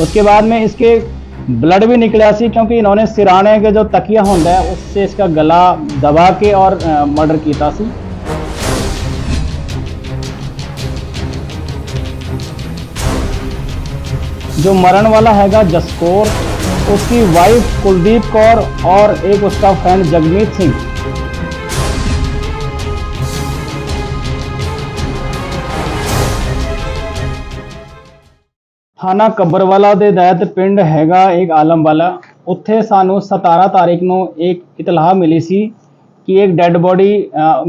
उसके बाद में इसके ब्लड भी निकला सी क्योंकि इन्होंने सिराने के जो तकिया होता है, उससे इसका गला दबा के और मर्डर किया सी जो मरण वाला हैगा जसकोर, उसकी वाइफ कुलदीप कौर और एक उसका फ्रेंड जगमीत सिंह। ਥਾਣਾ ਕੱਬਰਵਾਲਾ ਦੇ ਦੈਤ ਪਿੰਡ ਹੈਗਾ ਇੱਕ ਆਲਮਵਾਲਾ ਉੱਥੇ ਸਾਨੂੰ 17 ਤਾਰੀਖ ਨੂੰ ਇੱਕ ਇਤਲਾਹ ਮਿਲੀ ਸੀ ਕਿ ਇੱਕ ਡੈੱਡ ਬੋਡੀ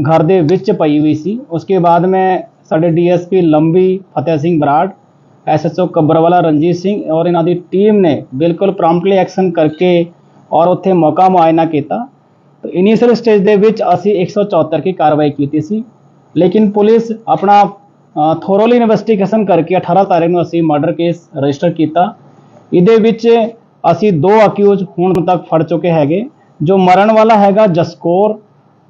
ਘਰ ਦੇ ਵਿੱਚ ਪਈ ਹੋਈ ਸੀ। ਉਸਕੇ ਬਾਅਦ ਮੈਂ ਸਾਡੇ ਡੀਐਸਪੀ ਲੰਬੀ ਫਤਿਹ ਸਿੰਘ ਬਰਾੜ, ਐਸਐਚਓ ਕੱਬਰਵਾਲਾ ਰਣਜੀਤ ਸਿੰਘ ਔਰ ਇਹਨਾਂ ਦੀ ਟੀਮ ਨੇ ਬਿਲਕੁਲ ਪ੍ਰੋਮਪਟਲੀ ਐਕਸ਼ਨ ਕਰਕੇ ਔਰ ਉੱਥੇ ਮੌਕਾ ਮੁਆਇਨਾ ਕੀਤਾ। ਤਾਂ ਇਨੀਸ਼ੀਅਲ ਸਟੇਜ ਦੇ ਵਿੱਚ ਅਸੀਂ 174 ਕੀ ਕਾਰਵਾਈ ਕੀਤੀ ਸੀ। ਲੇਕਿਨ ਪੁਲਿਸ ਆਪਣਾ ਥੋਰੋਲੀ ਇਨਵੈਸਟੀਗੇਸ਼ਨ ਕਰਕੇ 18 ਤਾਰੀਖ ਨੂੰ ਅਸੀਂ ਮਰਡਰ ਕੇਸ ਰਜਿਸਟਰ ਕੀਤਾ ਇਹਦੇ ਵਿੱਚ ਅਸੀਂ ਦੋ ਅਕਿਊਜ਼ ਹੁਣ ਤੱਕ ਫੜ ਚੁੱਕੇ ਹੈਗੇ ਜੋ ਮਰਨ ਵਾਲਾ ਹੈਗਾ ਜਸਕੌਰ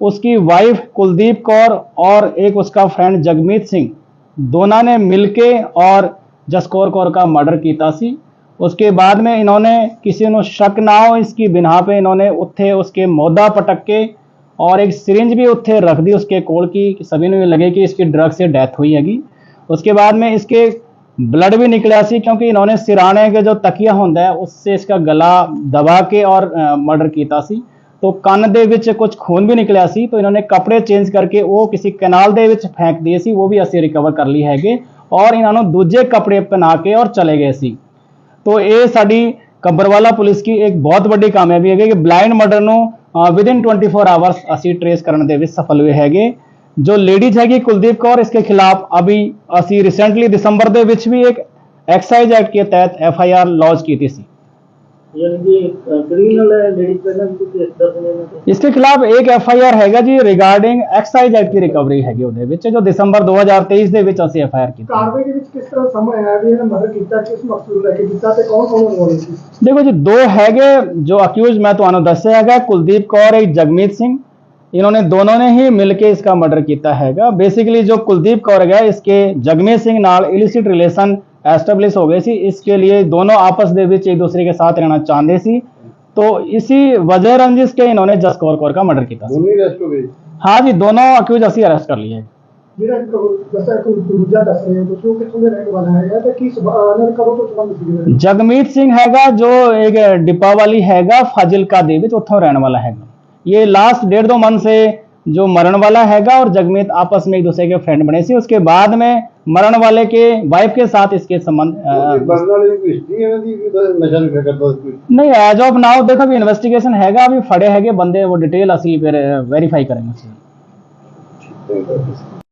उसकी वाइफ कुलदीप कौर और एक उसका फ्रेंड जगमीत सिंह दोनों ने मिलके और जसकौर कौर का मर्डर किया सी उसके बाद में इन्होंने किसी ਨੂੰ ਸ਼ੱਕ ਨਾ ਹੋ इसकी बिना पे इन्होंने ਉੱਥੇ उसके मौदा पटक के और एक सिरिंज भी उत्थे रख दी उसके कोल की कि सभी ने लगे कि इसकी ड्रग से डेथ हुई हैगी उसके बाद में इसके ब्लड भी निकला सी क्योंकि इन्होंने सिराने के जो तकिया होता है उससे इसका गला दबा के और मर्डर किया सी तो ਕੰਨ ਦੇ ਵਿੱਚ ਕੁਝ ਖੂਨ ਵੀ ਨਿਕਲਿਆ ਸੀ ਤਾਂ ਇਹਨਾਂ ਨੇ ਕੱਪੜੇ ਚੇਂਜ ਕਰਕੇ ਉਹ ਕਿਸੇ ਕਨਾਲ ਦੇ ਵਿੱਚ ਫੈਂਕ ਦਿਏ ਸੀ ਉਹ ਵੀ ਅਸੀਂ ਰਿਕਵਰ ਕਰ ਲਈ ਹੈਗੇ ਔਰ ਇਹਨਾਂ ਨੂੰ ਦੂਜੇ ਕੱਪੜੇ ਪਹਿਨਾ ਕੇ ਔਰ ਚਲੇ ਗਏ ਸੀ ਤੋ ਇਹ ਸਾਡੀ ਕੰਬਰਵਾਲਾ ਪੁਲਿਸ ਕੀ ਇੱਕ ਬਹੁਤ ਵੱਡੀ ਕਾਮਯਾਬੀ ਹੈਗੀ ਕਿ ਬਲਾਈਂਡ ਮਰਡਰ ਨੂੰ with in twenty four hours असी ट्रेस करने के सफल हुए है जो लेडीज़ हैगी कुलदीप कौर, इसके खिलाफ अभी असी रिसेंटली दिसंबर के भी एक एक्साइज एक्ट के तहत एफ़ आई आर लॉन्च की थी इसके खिलाफ एक ਐਫ ਆਈ ਆਰ ਹੈਗਾ ਜੀ ਰਿਗਾਰਡਿੰਗ ਐਕਸਾਈਜ਼ ਐਕਟ ਦੀ ਰਿਕਵਰੀ ਹੈਗੀ ਉਹਦੇ ਵਿੱਚ ਜੋ ਦਸੰਬਰ 2023 ਦੇ ਵਿੱਚ ਅਸੀਂ ਐਫ ਆਈ ਆਰ ਕੀਤੀ ਕਾਰਵਾਈ ਦੇ ਵਿੱਚ ਕਿਸ ਤਰ੍ਹਾਂ ਸਮਝ ਆਇਆ ਵੀ ਇਹਨੇ ਮਰਡਰ ਕੀਤਾ ਕਿਸ ਮਕਸਦ ਨੂੰ ਲੈ ਕੇ ਕੀਤਾ ਤੇ ਕੌਣ ਕੌਣ ਇਨਵੋਲਵ ਸੀ ਦੇਖੋ ਜੀ ਦੋ ਹੈਗੇ ਜੋ ਅਕਿਊਜ਼ ਮੈਂ ਤੁਹਾਨੂੰ ਦੱਸਿਆ ਹੈਗਾ ਕੁਲਦੀਪ ਕੌਰ ਇੱਕ ਜਗਮੀਤ ਸਿੰਘ इन्होंने दोनों ने ही मिलके इसका मर्डर किया हैगा बेसिकली जो कुलदीप कौर है इसके जगमीत सिंह नाल इलिसिट रिलेशन establish हो गए थी इसके लिए दोनों आपस में बीच एक दूसरे के साथ रहना चाहते सी। तो इसी वजह रंजिश के इन्होंने जस कौर कौर का मर्डर किया। हाँ जी दोनों अक्यूज असी अरेस्ट कर लिए। जगमीत सिंह हैगा जो एक डिपा वाली हैगा फाजिल का देवी उतो रहने वाला हैगा। ये लास्ट डेढ़ दो मंथ से जो मरण वाला हैगा और जगमीत आपस में एक दूसरे के फ्रेंड बने। सी उसके बाद में मरण वाले के वाइफ के साथ इसके संबंध नहीं एज ऑफ़ नाउ देखो अभी इन्वेस्टिगेशन हैगा अभी फड़े हैगे बंदे वो डिटेल असली फिर वेरीफाई करेंगे